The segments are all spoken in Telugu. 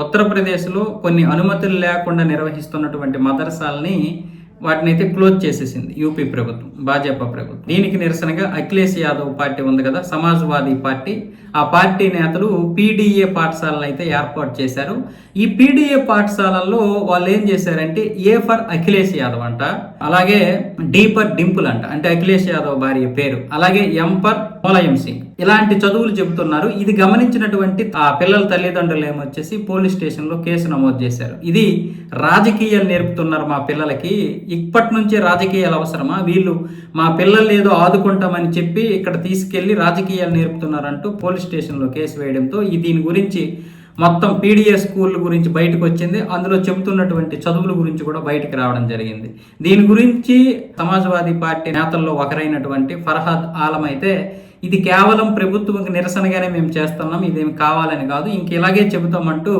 ఉత్తరప్రదేశ్లో కొన్ని అనుమతులు లేకుండా నిర్వహిస్తున్నటువంటి మదర్సాలని వాటిని అయితే క్లోజ్ చేసేసింది యూపీ ప్రభుత్వం భాజపా ప్రభుత్వం. దీనికి నిరసనగా అఖిలేష్ యాదవ్ పార్టీ ఉంది కదా సమాజ్వాదీ పార్టీ. ఆ పార్టీ నేతలు పీడిఏ పాఠశాలను అయితే ఏర్పాటు చేశారు. ఈ పీడిఏ పాఠశాలల్లో వాళ్ళు ఏం చేశారంటే ఏ ఫర్ అఖిలేష్ యాదవ్ అంట అలాగే డి ఫర్ డింపుల్ అంట అంటే అఖిలేష్ యాదవ్ భార్య పేరు అలాగే ఎం ఫర్ ములాయం సింగ్. ఇలాంటి చదువులు చెబుతున్నారు. ఇది గమనించినటువంటి ఆ పిల్లల తల్లిదండ్రులు ఏమొచ్చేసి పోలీస్ స్టేషన్లో కేసు నమోదు చేశారు. ఇది రాజకీయాలు నేర్పుతున్నారు మా పిల్లలకి. ఇప్పటి నుంచే రాజకీయాలు అవసరమా? వీళ్ళు మా పిల్లలు ఏదో ఆదుకుంటామని చెప్పి ఇక్కడ తీసుకెళ్ళి రాజకీయాలు నేర్పుతున్నారంటూ పోలీస్ స్టేషన్లో కేసు వేయడంతో ఈ దీని గురించి మొత్తం పీడిఏ స్కూల్ గురించి బయటకు వచ్చింది అందులో చెబుతున్నటువంటి చదువుల గురించి కూడా బయటకు రావడం జరిగింది. దీని గురించి సమాజ్వాదీ పార్టీ నేతల్లో ఒకరైనటువంటి ఫర్హాద్ ఆలం అయితే ఇది కేవలం ప్రభుత్వం నిరసనగానే మేము చేస్తున్నాం ఇదేమి కావాలని కాదు. ఇంక ఇలాగే చెబుతామంటూ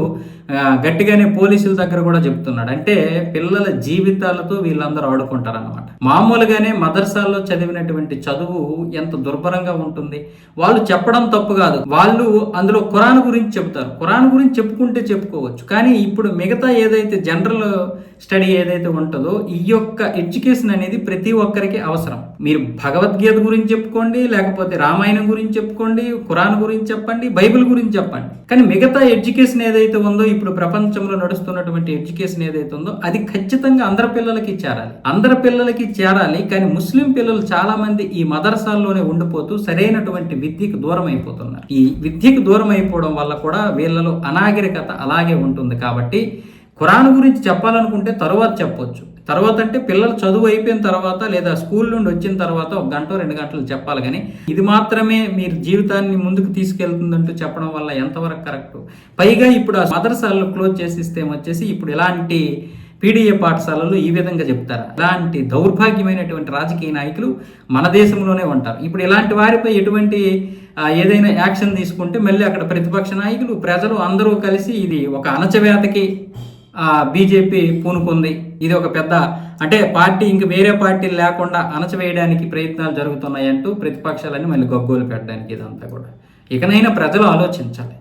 గట్టిగానే పోలీసుల దగ్గర కూడా చెబుతున్నాడు. అంటే పిల్లల జీవితాలతో వీళ్ళందరూ ఆడుకుంటారు అనమాట మామూలుగానే మదర్సాల్లో చదివినటువంటి చదువు ఎంత దుర్భరంగా ఉంటుంది. వాళ్ళు చెప్పడం తప్పు కాదు. వాళ్ళు అందులో ఖురాన్ గురించి చెప్తారు ఖురాన్ గురించి చెప్పుకుంటే చెప్పుకోవచ్చు. కానీ ఇప్పుడు మిగతా ఏదైతే జనరల్ స్టడీ ఏదైతే ఉంటుందో ఈ యొక్క ఎడ్యుకేషన్ అనేది ప్రతి ఒక్కరికి అవసరం. మీరు భగవద్గీత గురించి చెప్పుకోండి లేకపోతే రామాయణం గురించి చెప్పుకోండి ఖురాన్ గురించి చెప్పండి బైబిల్ గురించి చెప్పండి. కానీ మిగతా ఎడ్యుకేషన్ ఏదైతే ఉందో ఇప్పుడు ప్రపంచంలో నడుస్తున్నటువంటి ఎడ్యుకేషన్ ఏదైతే ఉందో అది ఖచ్చితంగా అందరి పిల్లలకి చేరాలి. అందరి పిల్లలకి చేరాలి కానీ ముస్లిం పిల్లలు చాలా మంది ఈ మదర్సాల్లోనే ఉండిపోతూ సరైనటువంటి విద్యకు దూరం అయిపోతున్నారు. ఈ విద్యకు దూరం అయిపోవడం వల్ల కూడా వీళ్ళలో అనాగరికత అలాగే ఉంటుంది కాబట్టి ఖురాన్ గురించి చెప్పాలనుకుంటే తరువాత చెప్పొచ్చు. తర్వాత అంటే పిల్లలు చదువు అయిపోయిన తర్వాత లేదా స్కూల్ నుండి వచ్చిన తర్వాత ఒక గంట రెండు గంటలు చెప్పాలి కానీ ఇది మాత్రమే మీరు జీవితాన్ని ముందుకు తీసుకెళ్తుందంటూ చెప్పడం వల్ల ఎంతవరకు కరెక్ట్? పైగా ఇప్పుడు ఆ మదర్సాలను క్లోజ్ చేసిస్తే వచ్చేసి ఇప్పుడు ఇలాంటి పీడిఏ పాఠశాలలు ఈ విధంగా చెప్తారు. ఇలాంటి దౌర్భాగ్యమైనటువంటి రాజకీయ నాయకులు మన దేశంలోనే ఉంటారు. ఇప్పుడు ఇలాంటి వారిపై ఎటువంటి ఏదైనా యాక్షన్ తీసుకుంటే మళ్ళీ అక్కడ ప్రతిపక్ష నాయకులు ప్రజలు అందరూ కలిసి ఇది ఒక అణచవేతకి బీజేపీ పూనుకుంది. ఇది ఒక పెద్ద అంటే పార్టీ ఇంక వేరే పార్టీలు లేకుండా అణచవేయడానికి ప్రయత్నాలు జరుగుతున్నాయంటూ ప్రతిపక్షాలన్నీ మళ్ళీ గగ్గోలు పెట్టడానికి ఇదంతా కూడా. ఇకనైనా ప్రజలు ఆలోచించాలి.